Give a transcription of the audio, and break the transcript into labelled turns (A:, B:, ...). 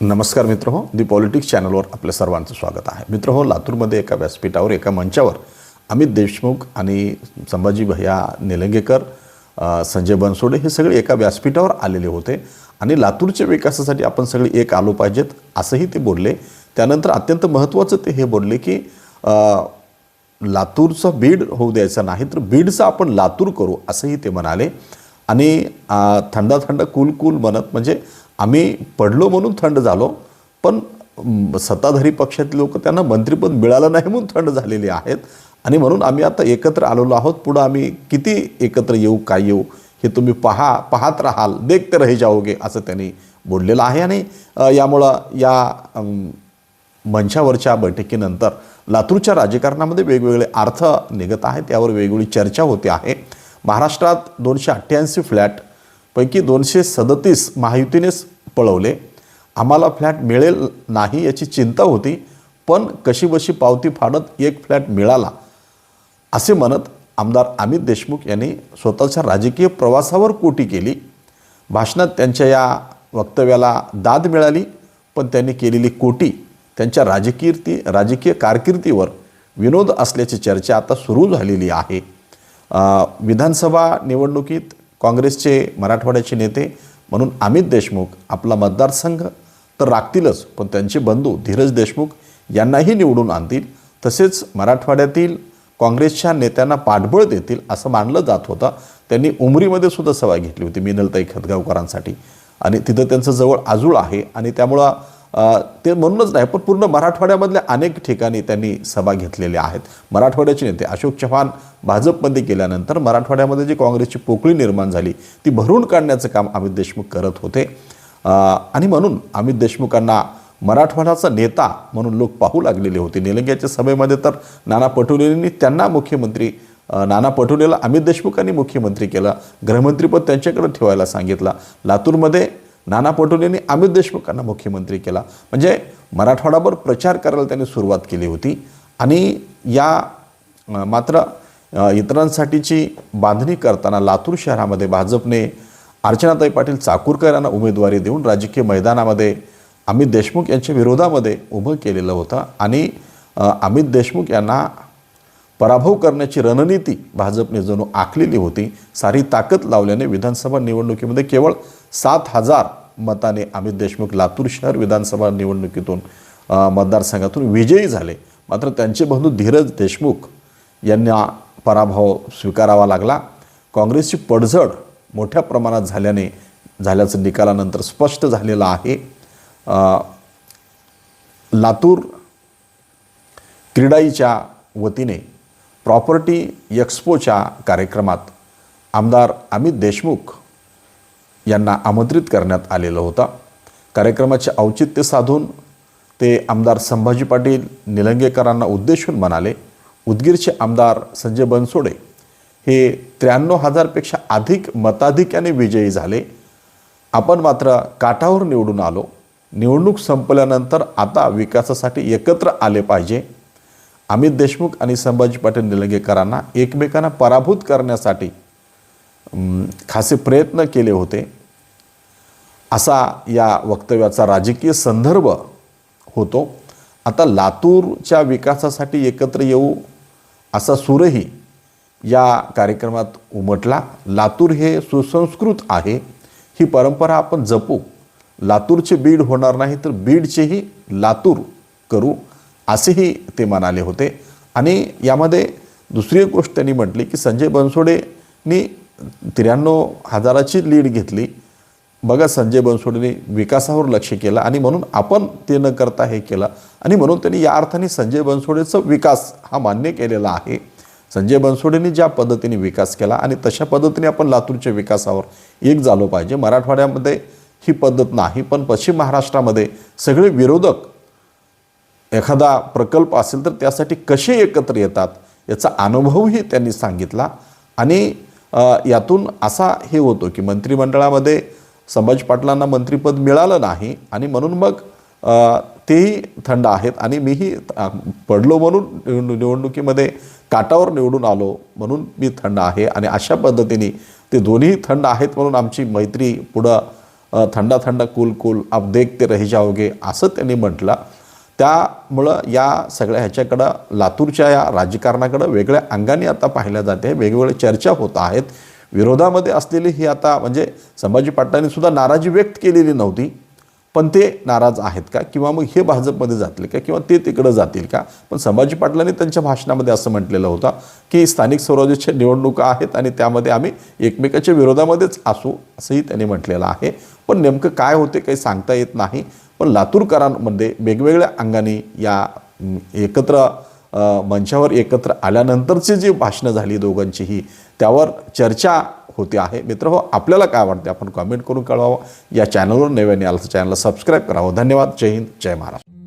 A: नमस्कार मित्र हो दी पॉलिटिक्स चॅनलवर आपल्या सर्वांचं स्वागत आहे. मित्र हो लातूरमध्ये एका व्यासपीठावर एका मंचावर अमित देशमुख आणि संभाजी भैया निलंगेकर संजय बनसोडे हे सगळे एका व्यासपीठावर आलेले होते. आणि लातूरच्या विकासासाठी आपण सगळे एक आलो पाहिजेत असंही ते बोलले. त्यानंतर अत्यंत महत्त्वाचं ते हे बोलले की लातूरचं लातूरचा बीड होऊ द्यायचा नाही तर बीडचा आपण लातूर करू असंही ते म्हणाले. आणि थंडा थंड कूल कूल म्हणत म्हणजे आम्ही पडलो म्हणून थंड झालो पण सत्ताधारी पक्षातले लोक त्यांना मंत्रिपद मिळालं नाही म्हणून थंड झालेले आहेत. आणि म्हणून आम्ही आता एकत्र आलेलो आहोत. पुढं आम्ही किती एकत्र येऊ काय येऊ हे तुम्ही पहा पाहत राहाल. देखते रहे जाओगे असं त्यांनी बोललेलं आहे. आणि यामुळं या मंचावरच्या बैठकीनंतर लातूरच्या राजकारणामध्ये वेगवेगळे अर्थ निघत आहेत. त्यावर वेगवेगळी चर्चा होते आहे. महाराष्ट्रात दोनशे अठ्ठ्याऐंशी फ्लॅट पैकी दोनशे सदतीस महायुतीनेच पळवले. आम्हाला फ्लॅट मिळेल नाही याची चिंता होती पण कशीबशी पावती फाडत एक फ्लॅट मिळाला असे म्हणत आमदार अमित देशमुख यांनी स्वतःच्या राजकीय प्रवासावर कोटी केली. भाषणात त्यांच्या या वक्तव्याला दाद मिळाली पण त्यांनी केलेली कोटी त्यांच्या राजकीर्ती राजकीय कारकिर्दीवर विनोद असल्याची चर्चा आता सुरू झालेली आहे. विधानसभा निवडणुकीत काँग्रेसचे मराठवाड्याचे नेते म्हणून अमित देशमुख आपला मतदारसंघ तर राखतीलच पण त्यांचे बंधू धीरज देशमुख यांनाही निवडून आणतील. तसेच मराठवाड्यातील काँग्रेसच्या नेत्यांना पाठबळ देतील असं मानलं जात होतं. त्यांनी उमरीमध्ये सुद्धा सभा घेतली होती मिनलताई खतगावकरांसाठी. आणि तिथं त्यांचं जवळ आजूळ आहे आणि त्यामुळं ते म्हणूनच नाही पण पूर्ण मराठवाड्यामधल्या अनेक ठिकाणी त्यांनी सभा घेतलेल्या आहेत. मराठवाड्याचे नेते अशोक चव्हाण भाजपमध्ये गेल्यानंतर मराठवाड्यामध्ये जी काँग्रेसची पोकळी निर्माण झाली ती भरून काढण्याचं काम अमित देशमुख करत होते. आणि म्हणून अमित देशमुखांना मराठवाड्याचा नेता म्हणून लोक पाहू लागलेले होते. निलंग्याच्या सभेमध्ये तर नाना पटोलेंनी त्यांना मुख्यमंत्री नाना पटोलेला अमित देशमुखांनी मुख्यमंत्री केलं. गृहमंत्रीपद त्यांच्याकडे ठेवायला सांगितलं. लातूरमध्ये नाना पटोलेंनी अमित देशमुखांना मुख्यमंत्री केला. म्हणजे मराठवाडाभर प्रचार करायला त्यांनी सुरुवात केली होती. आणि या मात्र इतरांसाठीची बांधणी करताना लातूर शहरामध्ये भाजपने अर्चनाताई पाटील चाकूरकर यांना उमेदवारी देऊन राजकीय मैदानामध्ये अमित देशमुख यांच्या विरोधामध्ये उभं केलेलं होतं. आणि अमित देशमुख यांना पराभव करण्याची रणनीती भाजपने जणू आखलेली होती. सारी ताकद लावल्याने विधानसभा निवडणुकीमध्ये केवळ सात हजार मताने अमित देशमुख लातूर शहर विधानसभा निवडणुकीतून मतदारसंघातून विजयी झाले. मात्र त्यांचे बंधू धीरज देशमुख यांना पराभव स्वीकारावा लागला. काँग्रेसची पडझड मोठ्या प्रमाणात झाल्याने झाल्याचं निकालानंतर स्पष्ट झालेलं आहे. लातूर क्रीडाईच्या वतीने प्रॉपर्टी एक्स्पोच्या कार्यक्रमात आमदार अमित देशमुख यांना आमंत्रित करण्यात आलेला होता. कार्यक्रमाचे औचित्य साधून ते आमदार संभाजी पाटील निलंगेकरांना उद्देशून म्हणाले उदगीरचे आमदार संजय बनसोडे हे त्र्याण्णव हजारपेक्षा अधिक मताधिक्याने विजयी झाले. आपण मात्र काठावर निवडून आलो. निवडणूक संपल्यानंतर आता विकासासाठी एकत्र आले पाहिजे. अमित देशमुख आणि संभाजी पाटील निलंगेकरांना एकमेकांना पराभूत करण्यासाठी खासे प्रयत्न केले होते. असा या वक्तव्याचा राजकीय संदर्भ होतो. आता लातूरच्या विकासासाठी एकत्र येऊ असा सूरही या कार्यक्रमात उमटला. लातूर हे सुसंस्कृत आहे. ही परंपरा आपण जपू. लातूरचे बीड होणार नाही तर बीडचेही लातूर करू असेही ते म्हणाले होते. आणि यामध्ये दुसरी एक गोष्ट त्यांनी म्हटली की संजय बनसोडेंनी त्र्याण्णव हजाराची लीड घेतली. बघा संजय बनसोडेने विकासावर लक्ष केलं आणि म्हणून आपण ते न करता हे केलं. आणि म्हणून त्यांनी या अर्थाने संजय बनसोडेचा विकास हा मान्य केलेला आहे. संजय बनसोडेंनी ज्या पद्धतीने विकास केला आणि तशा पद्धतीने आपण लातूरच्या विकासावर एक झालो पाहिजे. मराठवाड्यामध्ये ही पद्धत नाही पण पश्चिम महाराष्ट्रामध्ये सगळे विरोधक एखादा प्रकल्प असेल तर त्यासाठी कसे एकत्र येतात याचा अनुभवही त्यांनी सांगितला. आणि यातून असा हे होतो की मंत्रिमंडळामध्ये संभाजी पाटलांना मंत्रिपद मिळालं नाही आणि म्हणून मग तेही थंड आहेत आणि मीही पडलो म्हणून निवडणुकीमध्ये काटावर निवडून आलो म्हणून मी थंड आहे आणि अशा पद्धतीने ते दोन्ही थंड आहेत म्हणून आमची मैत्री पुढं थंडा थंडा कूल कूल आप देखते रही जाओगे असं त्यांनी म्हटलं. त्यामुळं या सगळ्या ह्याच्याकडं लातूरच्या या राजकारणाकडं वेगळ्या अंगाने आता पाहिल्या जाते वेगवेगळ्या चर्चा होत आहेत. विरोधामध्ये असलेली ही आता म्हणजे संभाजी पाटलांनीसुद्धा नाराजी व्यक्त केलेली नव्हती. पण ते नाराज आहेत का? किंवा मग हे भाजपमध्ये जातील का? किंवा ते तिकडं जातील का? पण संभाजी पाटलांनी त्यांच्या भाषणामध्ये असं म्हटलेलं होतं की स्थानिक स्वराज्याच्या निवडणुका आहेत आणि त्यामध्ये आम्ही एकमेकाच्या विरोधामध्येच असू असंही त्यांनी म्हटलेलं आहे. पण नेमकं काय होते काही सांगता येत नाही. पण लातूरकरांमध्ये वेगवेगळ्या अंगाने या एकत्र मंचावर एकत्र आल्यानंतरची जी भाषणं झाली दोघांचीही त्यावर चर्चा होती आहे. मित्र हो आपल्याला काय वाटते आपण कमेंट करून कळवावं. या चॅनलवर नव्याने आलं चॅनलला सबस्क्राईब करावं. धन्यवाद. जय हिंद. जय महाराष्ट्र.